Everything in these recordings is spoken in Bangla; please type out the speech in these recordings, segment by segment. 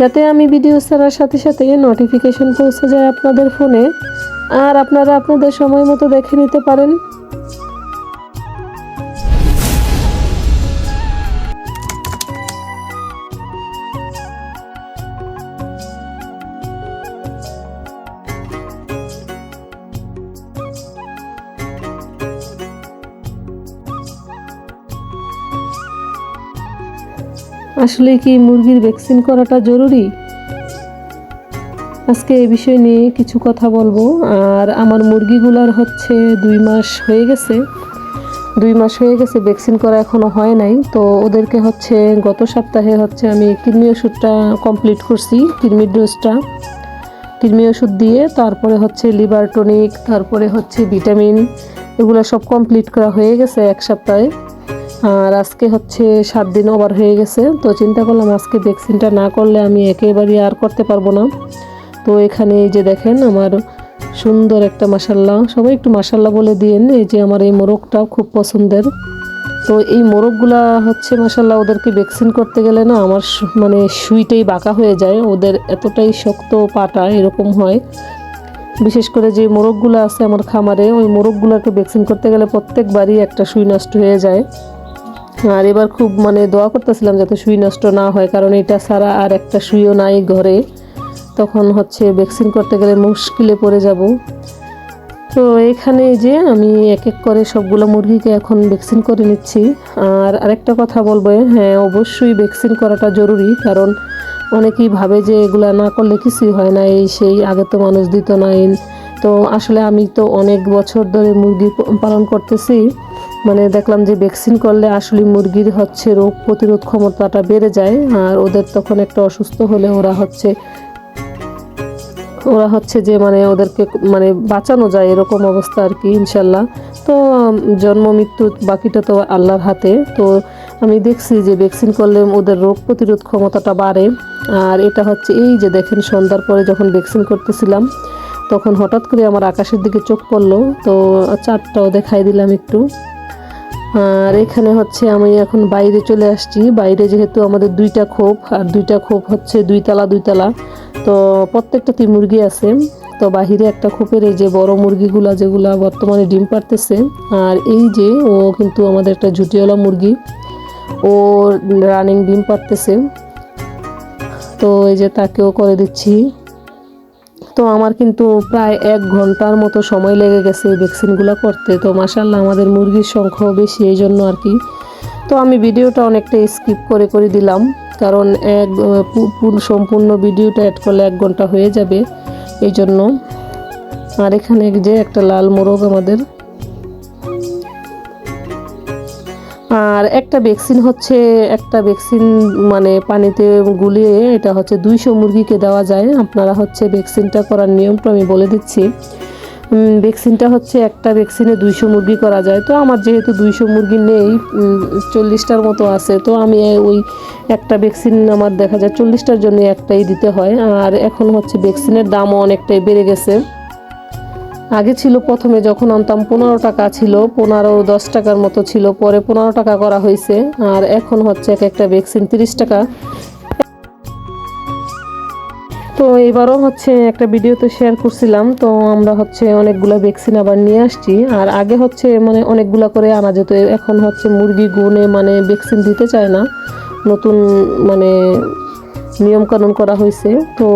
যাতে আমি ভিডিও ছাড়ার সাথে সাথে নোটিফিকেশন পৌঁছে যায় আপনাদের ফোনে আর আপনারা আপনাদের সময় মতো দেখে নিতে পারেন। আসলে কি মুরগির ভ্যাকসিন করাটা জরুরি? আজকে এ বিষয় নিয়ে কিছু কথা বলব। আর আমার মুরগিগুলার হচ্ছে দুই মাস হয়ে গেছে। দুই মাস হয়ে গেছে ভ্যাকসিন করা এখনও হয় নাই। তো ওদেরকে হচ্ছে গত সপ্তাহে হচ্ছে আমি কৃমি ওষুধটা কমপ্লিট করছি, কৃমির ডোজটা কৃমি ওষুধ দিয়ে তারপরে হচ্ছে লিভার টনিক তারপরে হচ্ছে ভিটামিন এগুলো সব কমপ্লিট করা হয়ে গেছে এক সপ্তাহে। আর আজকে হচ্ছে সাত দিন ওভার হয়ে গেছে, তো চিন্তা করলাম আজকে ভ্যাকসিনটা না করলে আমি একেবারেই আর করতে পারব না। তো এখানে এই যে দেখেন আমার সুন্দর একটা মাসাল্লাহ সবাই একটু মাসাল্লাহ বলে দিয়েন, এই যে আমার এই মোরগটা খুব পছন্দের। তো এই মোরগগুলা হচ্ছে মাসাল্লাহ ওদেরকে ভ্যাকসিন করতে গেলে না আমার মানে সুইটাই বাঁকা হয়ে যায়, ওদের এতটাই শক্ত পাটা এরকম হয়। বিশেষ করে যে মোরগগুলো আছে আমার খামারে, ওই মোরগগুলোকে ভ্যাকসিন করতে গেলে প্রত্যেকবারই একটা সুই নষ্ট হয়ে যায়। আর এবার খুব মানে দোয়া করতেছিলাম যাতে সুই নষ্ট না হয়, কারণ এটা ছাড়া আর একটা সুইও নাই ঘরে। তখন হচ্ছে ভ্যাকসিন করতে গেলে মুশকিলে পড়ে যাব। তো এখানে যে আমি এক এক করে সবগুলো মুরগিকে এখন ভ্যাকসিন করে নিচ্ছি। আর আরেকটা কথা বলব হ্যাঁ অবশ্যই ভ্যাকসিন করাটা জরুরি, কারণ অনেকেই ভাবে যে এগুলা না করলে কিছুই হয় না, এই সেই আগে তো মানুষ দিত না তো আসলে আমি তো অনেক বছর ধরে মুরগি পালন করতেছি। মানে দেখলাম যে ভ্যাকসিন করলে আসলে মুরগির হচ্ছে রোগ প্রতিরোধ ক্ষমতাটা বেড়ে যায়, আর ওদের তখন একটা অসুস্থ হলে ওরা হচ্ছে ওরা হচ্ছে যে মানে ওদেরকে মানে বাঁচানো যায় এরকম অবস্থা আর কি ইনশাল্লাহ। তো জন্ম, মৃত্যু বাকিটা তো আল্লাহর হাতে। তো আমি দেখছি যে ভ্যাকসিন করলে ওদের রোগ প্রতিরোধ ক্ষমতাটা বাড়ে। আর এটা হচ্ছে এই যে দেখেন সন্ধ্যার পরে যখন ভ্যাকসিন করতেছিলাম, তখন হঠাৎ করে আমার আকাশের দিকে চোখ পড়ল। তো চারটাও দেখাই দিলাম একটু। আর এখানে হচ্ছে আমি এখন বাইরে চলে আসছি। বাইরে যেহেতু আমাদের দুইটা খোপ, আর দুইটা খোপ হচ্ছে দুইতলা দুইতলা। তো প্রত্যেকটাতে মুরগি আছে। তো বাহিরে একটা খোপের এই যে বড় মুরগিগুলা যেগুলা বর্তমানে ডিম পারতেছে আর এই যে ও কিন্তু আমাদের একটা ঝুটিওয়ালা মুরগি ও রানিং ডিম পারতেছে তো এই যে তাকেও করে দিচ্ছি। তো আমার কিন্তু প্রায় এক ঘণ্টার মতো সময় লেগে গেছে এই ভ্যাকসিনগুলো করতে। তো মাসাল্লাহ আমাদের মুরগির সংখ্যাও বেশি, এই জন্য আর কি। তো আমি ভিডিওটা অনেকটা স্কিপ করে করে দিলাম, কারণ এক সম্পূর্ণ ভিডিওটা অ্যাড করলে এক ঘণ্টা হয়ে যাবে, এই জন্য। আর এখানে যে একটা লাল মোরগ আমাদের আর একটা ভ্যাকসিন হচ্ছে, একটা ভ্যাকসিন মানে পানিতে গুলিয়ে এটা হচ্ছে দুইশো মুরগিকে দেওয়া যায়। আপনারা হচ্ছে ভ্যাকসিনটা করার নিয়মটা আমি বলে দিচ্ছি। ভ্যাকসিনটা হচ্ছে একটা ভ্যাকসিনে দুইশো মুরগি করা যায়। তো আমার যেহেতু দুইশো মুরগি নেই চল্লিশটার মতো আছে, তো আমি ওই একটা ভ্যাকসিন আমার দেখা যায় চল্লিশটার জন্য একটাই দিতে হয়। আর এখন হচ্ছে ভ্যাকসিনের দামও অনেকটাই বেড়ে গেছে। আগে ছিল প্রথমে যখন আনতাম পনেরো টাকা ছিল, পনেরো দশ টাকার মতো ছিল, পরে পনেরো টাকা করা হয়েছে, আর এখন হচ্ছে এক একটা ভ্যাকসিন তিরিশ টাকা। তো এবারও হচ্ছে একটা ভিডিওতে শেয়ার করছিলাম, তো আমরা হচ্ছে অনেকগুলো ভ্যাকসিন আবার নিয়ে আসছি, আর আগে হচ্ছে মানে অনেকগুলো করে আনা যেত, এখন হচ্ছে মুরগি গুনে মানে ভ্যাকসিন দিতে চায় না, নতুন মানে নিয়মকানুন করা হয়েছে, তো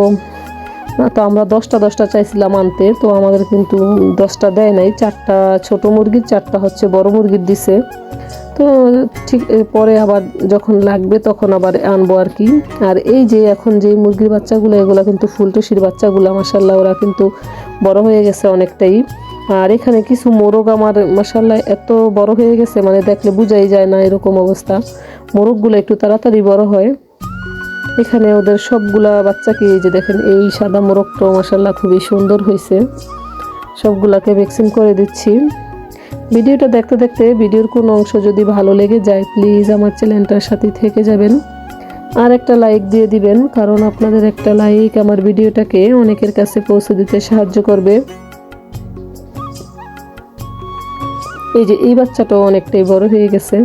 তো আমরা দশটা দশটা চাইছিলাম আনতে, তো আমাদের কিন্তু দশটা দেয় নাই। চারটা ছোট মুরগির, চারটা হচ্ছে বড় মুরগির দিছে। তো ঠিক পরে আবার যখন লাগবে তখন আবার আনব আর কি। আর এই যে এখন যে মুরগির বাচ্চাগুলো, এগুলো কিন্তু ফুলটুসির বাচ্চাগুলো মাসাল্লাহ ওরা কিন্তু বড় হয়ে গেছে অনেকটাই। আর এখানে কিছু মোরগ আমার মাসাল্লাহ এত বড় হয়ে গেছে মানে দেখলে বোঝাই যায় না এরকম অবস্থা। মোরগগুলো একটু তাড়াতাড়ি বড় হয়। এখানে ওদের সবগুলা বাচ্চাকে যে দেখেন, এই সাদা মোরগটাও মাসাল্লাহ খুবই সুন্দর হয়েছে। সবগুলাকে ভ্যাকসিন করে দিচ্ছি। ভিডিওটা দেখতে দেখতে ভিডিওর কোনো অংশ যদি ভালো লেগে যায় প্লিজ আমার চ্যানেলটার সাথে থেকে যাবেন। আর একটা লাইক দিয়ে দিবেন, কারণ আপনাদের একটা লাইক আমার ভিডিওটাকে অনেকের কাছে পৌঁছে দিতে সাহায্য করবে। এই যে এই বাচ্চাটাও অনেকটাই বড় হয়ে গেছে।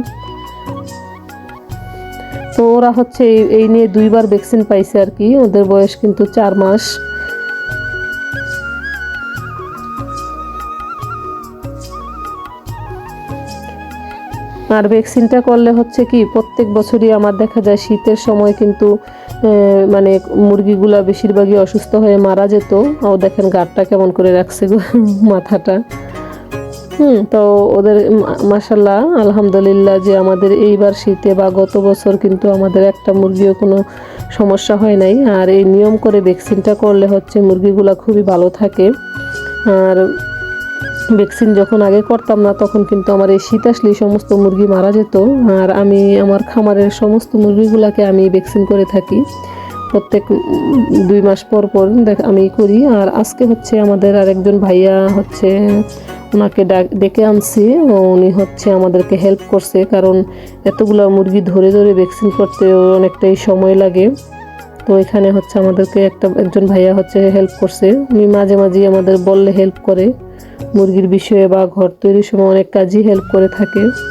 তো ওরা হচ্ছে এই- নিয়ে দুইবার ভ্যাকসিন পাইছে আর কি, ওদের বয়স কিন্তু চার মাস। আর ভ্যাকসিনটা করলে হচ্ছে কি, প্রত্যেক বছরই আমার দেখা যায় শীতের সময় কিন্তু মানে মুরগিগুলা বেশিরভাগই অসুস্থ হয়ে মারা যেত। ও দেখেন গাটটা কেমন করে রাখছে মাথাটা। হুম। তো ওদের মাসাল্লাহ আলহামদুলিল্লাহ যে আমাদের এইবার শীতে বা গত বছর কিন্তু আমাদের একটা মুরগিও কোনো সমস্যা হয় নাই। আর এই নিয়ম করে ভ্যাকসিনটা করলে হচ্ছে মুরগিগুলা খুবই ভালো থাকে। আর ভ্যাকসিন যখন আগে করতাম না, তখন কিন্তু আমার এই শীত আসলেই সমস্ত মুরগি মারা যেত। আর আমি, আমার খামারের সমস্ত মুরগিগুলাকে আমি ভ্যাকসিন করে থাকি। প্রত্যেক দুই মাস পর পর দেখ, আমি করি। আর আজকে হচ্ছে আমাদের আরেকজন ভাইয়া হচ্ছে ওনাকে ডাক- আনছি ও উনি হচ্ছে আমাদেরকে হেল্প করছে, কারণ এতগুলো মুরগি ধরে ধরে ভ্যাকসিন করতে অনেকটাই সময় লাগে। তো এখানে হচ্ছে আমাদেরকে একটা, একজন ভাইয়া হচ্ছে হেল্প করছে। উনি মাঝে মাঝেই আমাদের বললে হেল্প করে। মুরগির বিষয়ে বা ঘর তৈরির সময় অনেক কাজই হেল্প করে থাকে।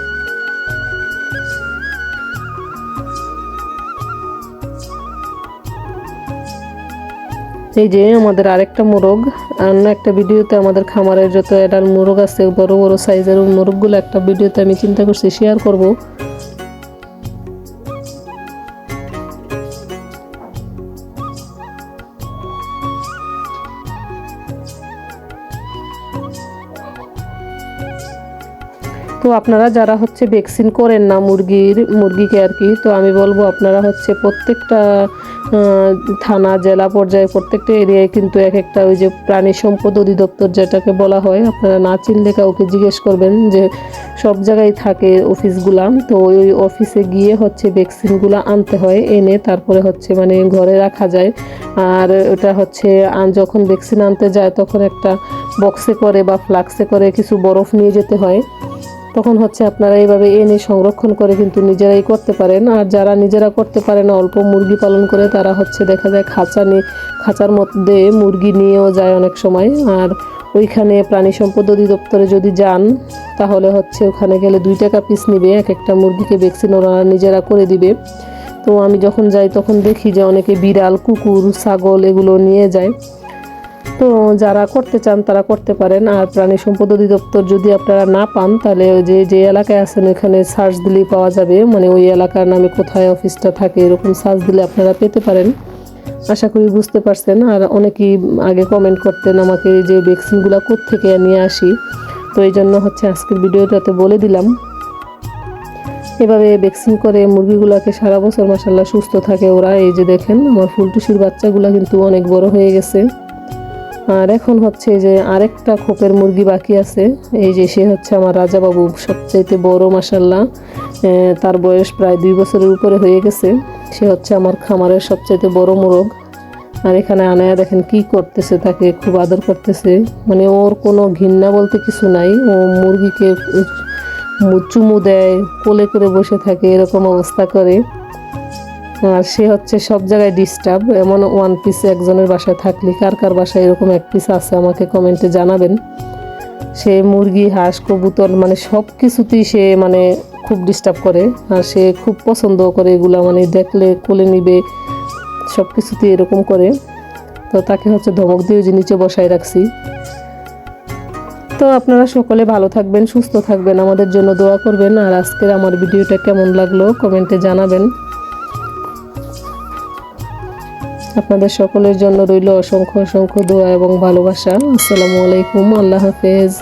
এই যে আমাদের আরেকটা মোরগ, অন্য একটা ভিডিওতে আমাদের খামারের যত এডাল মোরগ আছে, বড় বড় সাইজের মোরগগুলো একটা ভিডিওতে আমি চিন্তা করছি শেয়ার করব। তো আপনারা যারা হচ্ছে ভ্যাকসিন করেন না মুরগির, মুরগিকে আর কি, তো আমি বলব আপনারা হচ্ছে প্রত্যেকটা থানা, জেলা পর্যায়ে প্রত্যেকটা এরিয়ায় কিন্তু এক একটা ওই যে প্রাণী সম্পদ অধিদপ্তর যেটাকে বলা হয়, আপনারা না চিনলে কাউকে জিজ্ঞেস করবেন যে সব জায়গায় থাকে অফিসগুলা। তো ওই অফিসে গিয়ে হচ্ছে ভ্যাকসিনগুলো আনতে হয়, এনে তারপরে হচ্ছে মানে ঘরে রাখা যায়। আর ওটা হচ্ছে যখন ভ্যাকসিন আনতে যায় তখন একটা বক্সে করে বা ফ্লাক্সে করে কিছু বরফ নিয়ে যেতে হয়। তখন হচ্ছে আপনারা এইভাবে এনে সংরক্ষণ করে কিন্তু নিজেরাই করতে পারেন। আর যারা নিজেরা করতে পারে না, অল্প মুরগি পালন করে তারা হচ্ছে দেখা যায় খাঁচা নিয়ে খাঁচার মধ্যে মুরগি নিয়েও যায় অনেক সময়। আর ওইখানে প্রাণী সম্পদ অধিদপ্তরে যদি যান, তাহলে হচ্ছে ওখানে গেলে দুই টাকা পিস নিবে, এক একটা মুরগিকে ভ্যাকসিন ওরা নিজেরা করে দিবে। তো আমি যখন যাই তখন দেখি যে অনেকে বিড়াল, কুকুর, ছাগল এগুলো নিয়ে যায়। তো যারা করতে চান, তারা করতে পারেন। আর প্রাণী সম্পদ অধিদপ্তর যদি আপনারা না পান, তাহলে ওই যে যে এলাকায় আছেন ওখানে সার্চ দিলেই পাওয়া যাবে। মানে ওই এলাকার নামে কোথায় অফিসটা থাকে, এরকম সার্চ দিলে আপনারা পেতে পারেন। আশা করি বুঝতে পারছেন। আর অনেকেই আগে কমেন্ট করতেন আমাকে যে ভ্যাকসিনগুলো থেকে নিয়ে আসি। তো এই জন্য হচ্ছে আজকের ভিডিওটাতে বলে দিলাম। এভাবে ভ্যাকসিন করে মুরগিগুলোকে সারা বছর মাসাল্লাহ সুস্থ থাকে ওরা। এই যে দেখেন, আমার ফুলটুসির বাচ্চাগুলো কিন্তু অনেক বড় হয়ে গেছে। আর এখন হচ্ছে যে আরেকটা খোপের মুরগি বাকি আছে। এই যে সে হচ্ছে আমার রাজাবাবু, সবচাইতে বড় মাসাল্লাহ তার বয়স প্রায় দুই বছরের উপরে হয়ে গেছে। সে হচ্ছে আমার খামারের সবচাইতে বড় মোরগ। আর এখানে আনায়া দেখেন কি করতেছে, তাকে খুব আদর করতেছে। মানে ওর কোনো ঘৃণা বলতে কিছু নাই। ও মুরগিকে চুমু দেয়, কোলে করে বসে থাকে, এরকম অবস্থা করে। আর সে হচ্ছে সব জায়গায় ডিস্টার্ব এমন ওয়ান পিস একজনের বাসায় থাকলে, কার কার বাসায় এরকম এক পিস আছে আমাকে কমেন্টে জানাবেন। সে মুরগি, হাঁস, কবুতর মানে সব কিছুতেই সে মানে খুব ডিস্টার্ব করে, আর সে খুব পছন্দ করে এগুলা মানে দেখলে কোলে নিবে, সব কিছুতেই এরকম করে। তো তাকে হচ্ছে ধমক দিয়ে যে নিচে বসায় রাখছি। তো আপনারা সকলে ভালো থাকবেন, সুস্থ থাকবেন, আমাদের জন্য দোয়া করবেন, আর আজকের আমার ভিডিওটা কেমন লাগল কমেন্টে জানাবেন। আপনাদের সকলের জন্য রইল অসংখ্য অসংখ্য দোয়া এবং ভালোবাসা। আসসালামু আলাইকুম আল্লাহ হাফেজ।